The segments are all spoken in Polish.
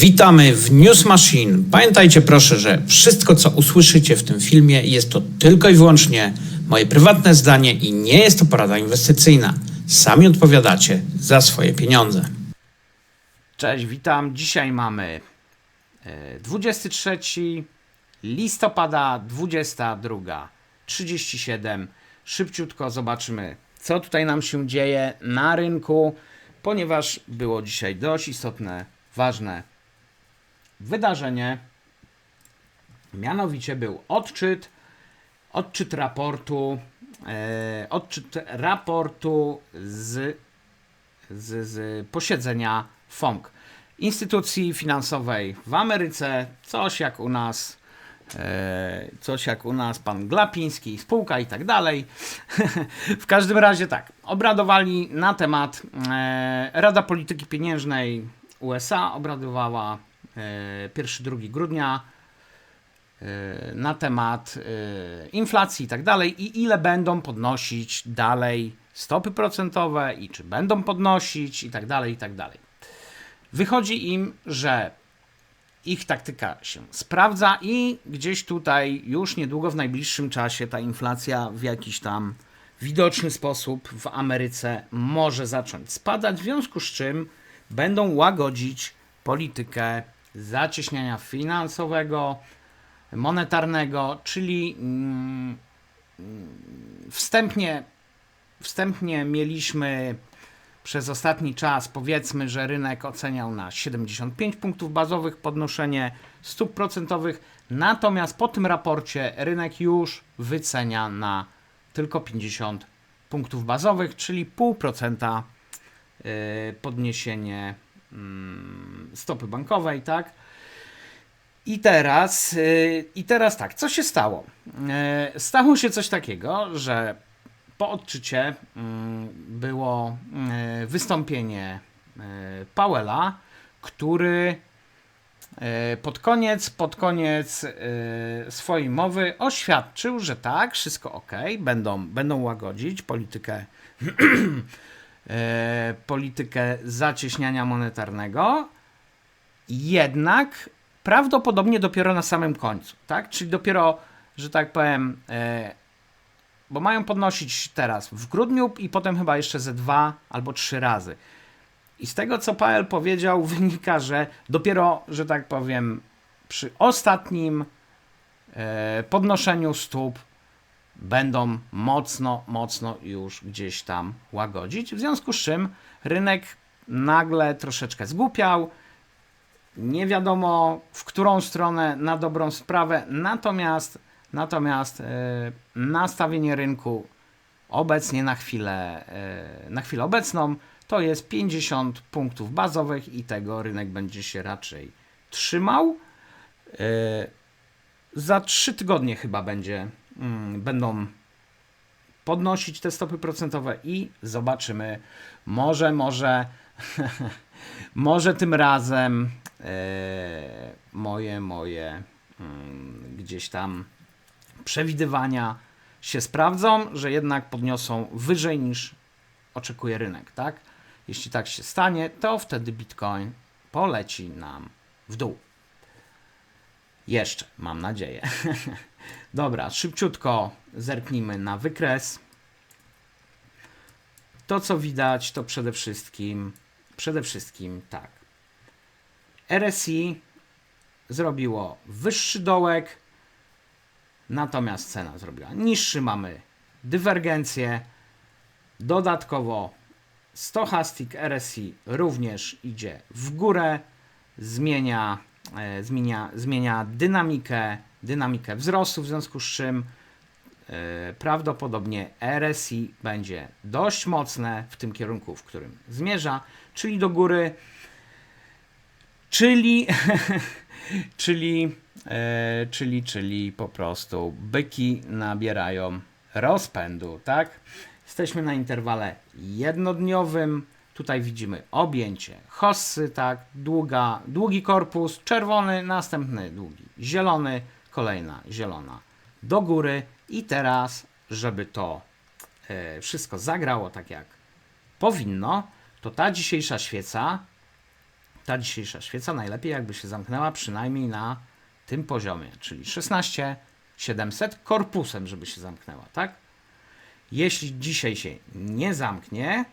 Witamy w News Machine. Pamiętajcie proszę, że wszystko co usłyszycie w tym filmie jest to tylko i wyłącznie moje prywatne zdanie i nie jest to porada inwestycyjna. Sami odpowiadacie za swoje pieniądze. Cześć, witam. Dzisiaj mamy e, 23 listopada 22.37. Szybciutko zobaczymy, co tutaj nam się dzieje na rynku, ponieważ było dzisiaj dość istotne, ważne wydarzenie. Mianowicie był odczyt, odczyt raportu, e, odczyt raportu z, z, z posiedzenia FOMC, instytucji finansowej w Ameryce, coś jak u nas, e, coś jak u nas pan Glapiński, spółka i tak dalej. w każdym razie tak, obradowali na temat e, Rada Polityki Pieniężnej USA obradowała 1-2 grudnia e, na temat e, inflacji i tak dalej i ile będą podnosić dalej stopy procentowe i czy będą podnosić i tak dalej, i tak dalej. Wychodzi im, że ich taktyka się sprawdza i gdzieś tutaj już niedługo w najbliższym czasie ta inflacja w jakiś tam widoczny sposób w Ameryce może zacząć spadać, w związku z czym będą łagodzić politykę zacieśniania finansowego, monetarnego, czyli mm, wstępnie, wstępnie mieliśmy przez ostatni czas, powiedzmy, że rynek oceniał na 75 punktów bazowych podnoszenie stóp procentowych, natomiast po tym raporcie rynek już wycenia na tylko 50 punktów bazowych, czyli 0,5% y, podniesienie stopy bankowej, tak? I teraz, y, I teraz tak, co się stało? Y, Stało się coś takiego, że po odczycie mm, było y, wystąpienie y, Powella, który y, pod koniec, pod koniec y, swojej mowy oświadczył, że tak, wszystko ok, będą, będą łagodzić politykę, y, politykę zacieśniania monetarnego, jednak prawdopodobnie dopiero na samym końcu, tak? Czyli dopiero, że tak powiem, e, bo mają podnosić teraz w grudniu i potem chyba jeszcze ze dwa albo trzy razy. I z tego, co Paweł powiedział, wynika, że dopiero, że tak powiem, przy ostatnim e, podnoszeniu stóp będą mocno, mocno już gdzieś tam łagodzić. W związku z czym rynek nagle troszeczkę zgłupiał, nie wiadomo w którą stronę na dobrą sprawę, natomiast, natomiast e, nastawienie rynku obecnie na chwilę, e, na chwilę obecną to jest 50 punktów bazowych i tego rynek będzie się raczej trzymał. E, za 3 tygodnie chyba będzie, będą podnosić te stopy procentowe i zobaczymy. Może, może, może tym razem e, moje, moje mm, gdzieś tam przewidywania się sprawdzą, że jednak podniosą wyżej niż oczekuje rynek, tak? Jeśli tak się stanie, to wtedy Bitcoin poleci nam w dół. Jeszcze, mam nadzieję. Dobra, szybciutko zerknijmy na wykres. To, co widać, to przede wszystkim, przede wszystkim tak. RSI zrobiło wyższy dołek, natomiast cena zrobiła niższy. Mamy dywergencję. Dodatkowo Stochastic RSI również idzie w górę, zmienia, e, zmienia, zmienia dynamikę, dynamikę wzrostu, w związku z czym e, prawdopodobnie RSI będzie dość mocne w tym kierunku, w którym zmierza, czyli do góry, czyli, czyli, e, czyli, czyli po prostu byki nabierają rozpędu, tak? Jesteśmy na interwale jednodniowym. Tutaj widzimy objęcie hossy, tak, długa, długi korpus, czerwony, następny długi, zielony, kolejna zielona do góry i teraz, żeby to e, wszystko zagrało tak jak powinno, to ta dzisiejsza świeca ta dzisiejsza świeca najlepiej jakby się zamknęła przynajmniej na tym poziomie, czyli 16 700 korpusem, żeby się zamknęła, tak? Jeśli dzisiaj się nie zamknie,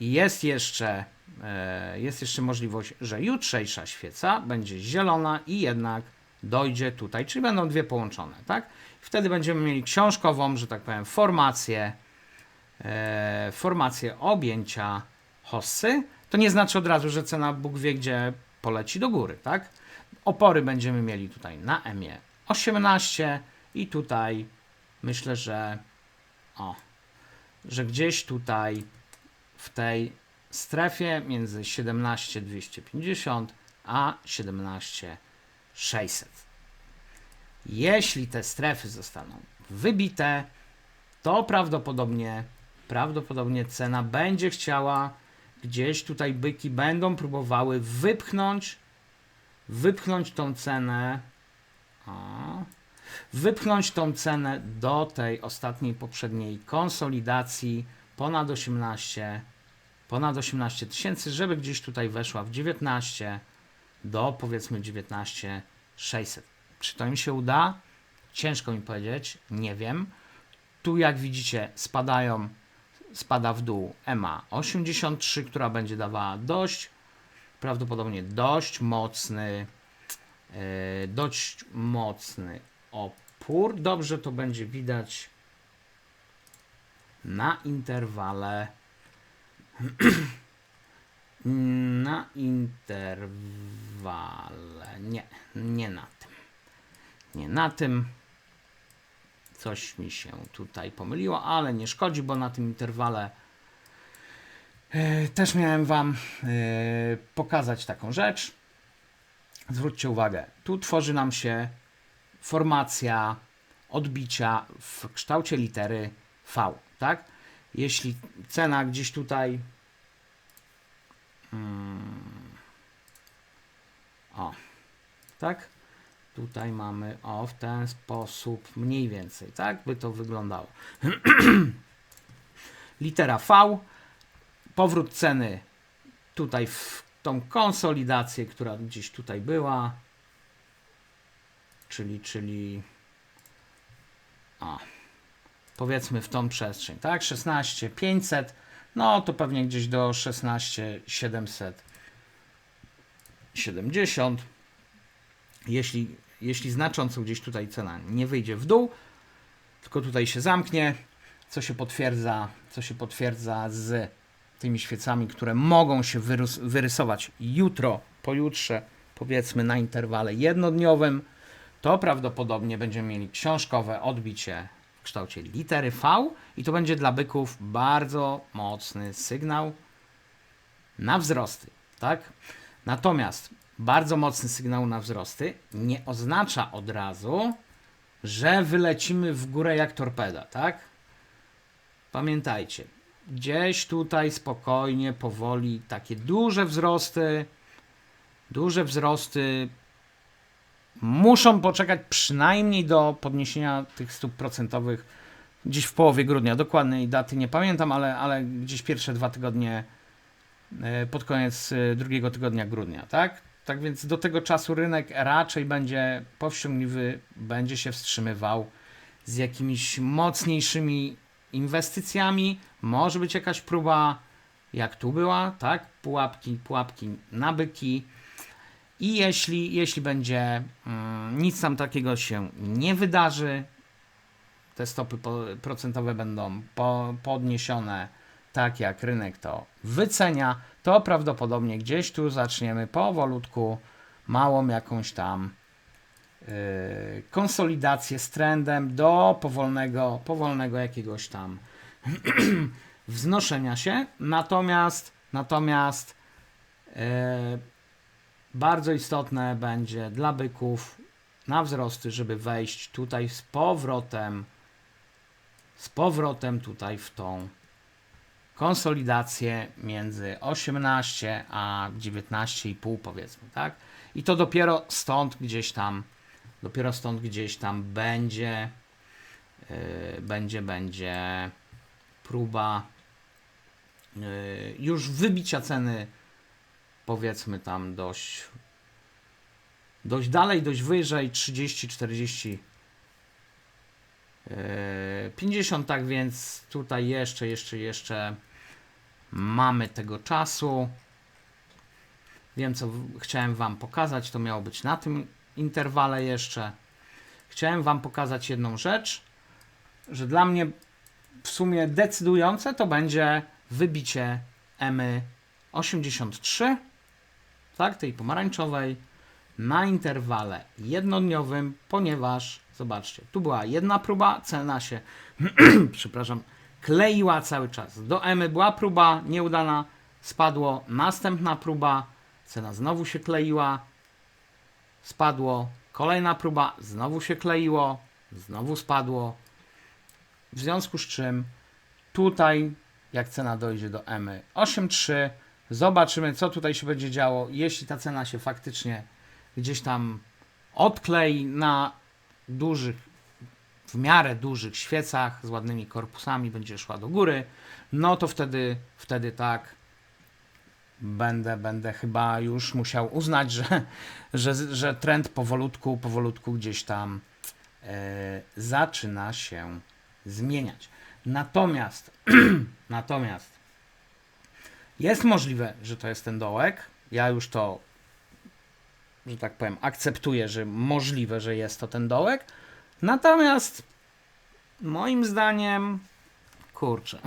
jest jeszcze, e, jest jeszcze możliwość, że jutrzejsza świeca będzie zielona i jednak dojdzie tutaj, czyli będą dwie połączone, tak? Wtedy będziemy mieli książkową, że tak powiem, formację, e, formację objęcia hossy. To nie znaczy od razu, że cena Bóg wie gdzie poleci do góry, tak? Opory będziemy mieli tutaj na EMie 18 i tutaj myślę, że o, że gdzieś tutaj w tej strefie między 17250 a 17600. Jeśli te strefy zostaną wybite, to prawdopodobnie prawdopodobnie cena będzie chciała gdzieś tutaj byki będą próbowały wypchnąć wypchnąć tą cenę wypchnąć tą cenę do tej ostatniej poprzedniej konsolidacji ponad 18 ponad 18 tysięcy, żeby gdzieś tutaj weszła w 19 do powiedzmy 19 600. Czy to im się uda? Ciężko mi powiedzieć, nie wiem. Tu jak widzicie spadają, spada w dół EMA 83, która będzie dawała dość, prawdopodobnie dość mocny, e, dość mocny opór. Dobrze to będzie widać na interwale na interwale. Nie, nie na tym. Nie na tym. Coś mi się tutaj pomyliło, ale nie szkodzi, bo na tym interwale e, też miałem Wam e, pokazać taką rzecz. Zwróćcie uwagę, tu tworzy nam się formacja odbicia w kształcie litery V, tak? Jeśli cena gdzieś tutaj mm, o, tak? Tutaj mamy o w ten sposób mniej więcej, tak by to wyglądało. Litera V, powrót ceny tutaj w tą konsolidację, która gdzieś tutaj była, czyli, czyli o, powiedzmy w tą przestrzeń, tak? 16 500, no to pewnie gdzieś do 16 770. Jeśli, jeśli znacząco gdzieś tutaj cena nie wyjdzie w dół, tylko tutaj się zamknie, co się potwierdza, co się potwierdza z tymi świecami, które mogą się wyrys wyrysować jutro, pojutrze, powiedzmy na interwale jednodniowym, to prawdopodobnie będziemy mieli książkowe odbicie w kształcie litery V i to będzie dla byków bardzo mocny sygnał na wzrosty, tak? Natomiast bardzo mocny sygnał na wzrosty nie oznacza od razu, że wylecimy w górę jak torpeda, tak? Pamiętajcie, gdzieś tutaj spokojnie, powoli, takie duże wzrosty, duże wzrosty muszą poczekać przynajmniej do podniesienia tych stóp procentowych gdzieś w połowie grudnia. Dokładnej daty nie pamiętam, ale, ale gdzieś pierwsze dwa tygodnie e, pod koniec e, drugiego tygodnia grudnia, tak? Tak więc do tego czasu rynek raczej będzie powściągliwy, będzie się wstrzymywał z jakimiś mocniejszymi inwestycjami. Może być jakaś próba, jak tu była, tak? Pułapki, pułapki na byki. I jeśli, jeśli będzie mm, nic tam takiego się nie wydarzy, te stopy procentowe będą po, podniesione tak jak rynek to wycenia, to prawdopodobnie gdzieś tu zaczniemy powolutku małą jakąś tam yy, konsolidację z trendem do powolnego, powolnego jakiegoś tam wznoszenia się. Natomiast, natomiast yy, bardzo istotne będzie dla byków na wzrosty, żeby wejść tutaj z powrotem, z powrotem tutaj w tą konsolidację między 18 a 19,5 powiedzmy, tak? I to dopiero stąd gdzieś tam, dopiero stąd gdzieś tam będzie, yy, będzie, będzie próba yy, już wybicia ceny powiedzmy tam dość dość dalej, dość wyżej 30, 40 e, 50, tak więc tutaj jeszcze, jeszcze, jeszcze mamy tego czasu. Wiem, co chciałem Wam pokazać. To miało być na tym interwale jeszcze. Chciałem Wam pokazać jedną rzecz, że dla mnie w sumie decydujące to będzie wybicie EMY 83, tak, tej pomarańczowej, na interwale jednodniowym, ponieważ, zobaczcie, tu była jedna próba, cena się, przepraszam, kleiła cały czas. Do EMY była próba nieudana, spadło, następna próba, cena znowu się kleiła, spadło, kolejna próba, znowu się kleiło, znowu spadło. W związku z czym tutaj, jak cena dojdzie do EMY 8.3, zobaczymy, co tutaj się będzie działo. Jeśli ta cena się faktycznie gdzieś tam odklei na dużych, w miarę dużych świecach z ładnymi korpusami, będzie szła do góry, no to wtedy, wtedy tak będę, będę chyba już musiał uznać, że, że, że trend powolutku, powolutku gdzieś tam e, zaczyna się zmieniać. Natomiast, natomiast jest możliwe, że to jest ten dołek. Ja już to, że tak powiem, akceptuję, że możliwe, że jest to ten dołek. Natomiast moim zdaniem, kurczę,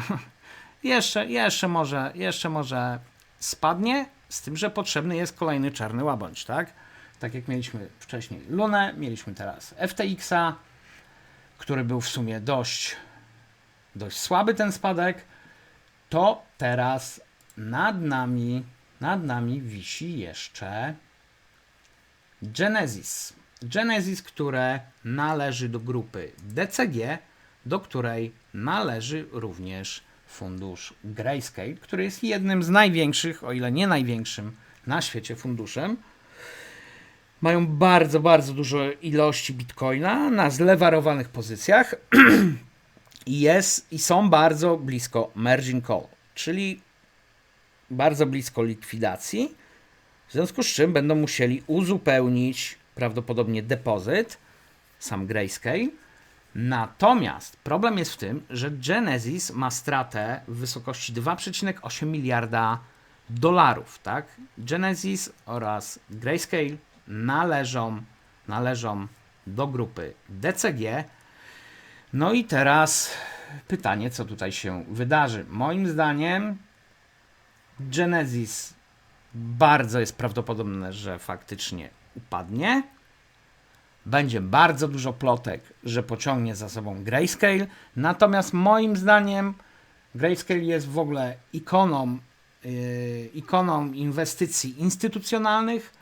jeszcze, jeszcze może, jeszcze może spadnie, z tym, że potrzebny jest kolejny czarny łabędź, tak? Tak jak mieliśmy wcześniej Lunę, mieliśmy teraz FTX-a, który był w sumie dość, dość słaby ten spadek, to teraz nad nami, nad nami wisi jeszcze Genesis. Genesis, które należy do grupy DCG, do której należy również fundusz Grayscale, który jest jednym z największych, o ile nie największym na świecie funduszem. Mają bardzo, bardzo dużo ilości bitcoina na zlewarowanych pozycjach i, jest, i są bardzo blisko margin call, czyli bardzo blisko likwidacji, w związku z czym będą musieli uzupełnić prawdopodobnie depozyt, sam Grayscale. Natomiast problem jest w tym, że Genesis ma stratę w wysokości 2,8 miliarda dolarów, tak? Genesis oraz Grayscale należą, należą do grupy DCG. No i teraz pytanie, co tutaj się wydarzy. Moim zdaniem Genesis bardzo jest prawdopodobne, że faktycznie upadnie. Będzie bardzo dużo plotek, że pociągnie za sobą Grayscale. Natomiast moim zdaniem Grayscale jest w ogóle ikoną, yy, ikoną inwestycji instytucjonalnych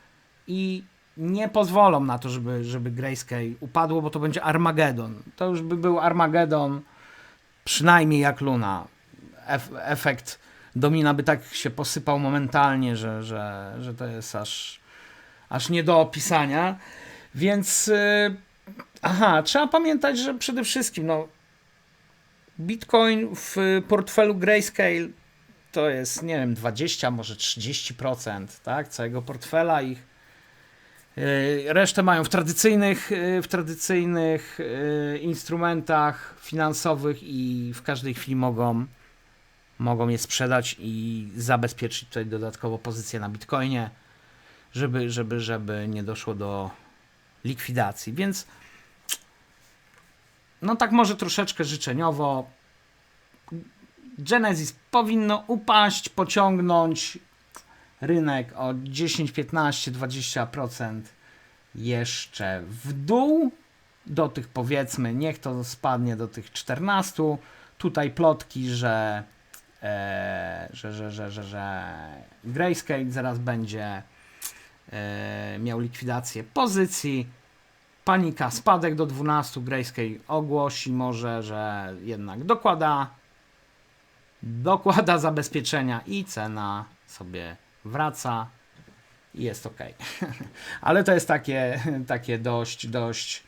i nie pozwolą na to, żeby, żeby Grayscale upadło, bo to będzie Armagedon. To już by był Armagedon, przynajmniej jak Luna. Ef efekt domina by tak się posypał momentalnie, że, że, że to jest aż, aż nie do opisania. Więc yy, aha, trzeba pamiętać, że przede wszystkim no, Bitcoin w portfelu Grayscale to jest, nie wiem, 20, może 30% tak, całego portfela ich. Yy, Resztę mają w tradycyjnych, yy, w tradycyjnych yy, instrumentach finansowych i w każdej chwili mogą, mogą je sprzedać i zabezpieczyć tutaj dodatkowo pozycję na Bitcoinie, żeby, żeby, żeby nie doszło do likwidacji. Więc no tak może troszeczkę życzeniowo. Genesis powinno upaść, pociągnąć rynek o 10, 15, 20% jeszcze w dół do tych powiedzmy, niech to spadnie do tych 14. Tutaj plotki, że, e, że, że, że, że, że Grayscale zaraz będzie e, miał likwidację pozycji. Panika, spadek do 12. Grayscale ogłosi może, że jednak dokłada dokłada zabezpieczenia i cena sobie wraca i jest ok. Ale to jest takie, takie dość, dość,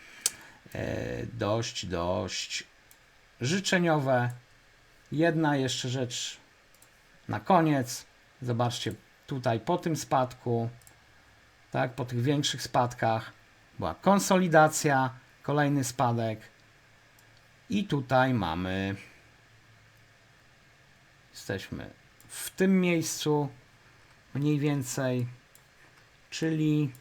e, dość, dość życzeniowe. Jedna jeszcze rzecz na koniec. Zobaczcie, tutaj po tym spadku, tak, po tych większych spadkach była konsolidacja, kolejny spadek i tutaj mamy jesteśmy w tym miejscu mniej więcej, czyli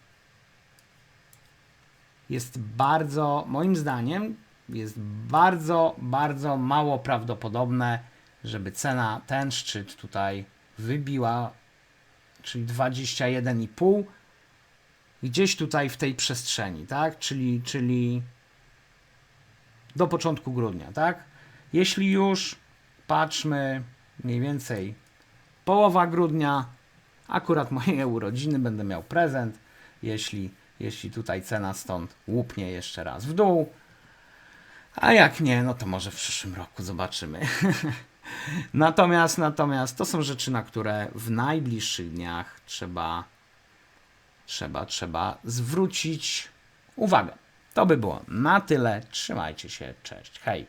jest bardzo, moim zdaniem, jest bardzo, bardzo mało prawdopodobne, żeby cena ten szczyt tutaj wybiła, czyli 21,5 gdzieś tutaj w tej przestrzeni, tak? Czyli, czyli do początku grudnia, tak? Jeśli już patrzmy mniej więcej połowa grudnia, akurat moje urodziny, będę miał prezent, jeśli, jeśli tutaj cena stąd łupnie jeszcze raz w dół, a jak nie, no to może w przyszłym roku zobaczymy. natomiast, natomiast to są rzeczy, na które w najbliższych dniach trzeba, trzeba, trzeba zwrócić uwagę. To by było na tyle. Trzymajcie się. Cześć. Hej.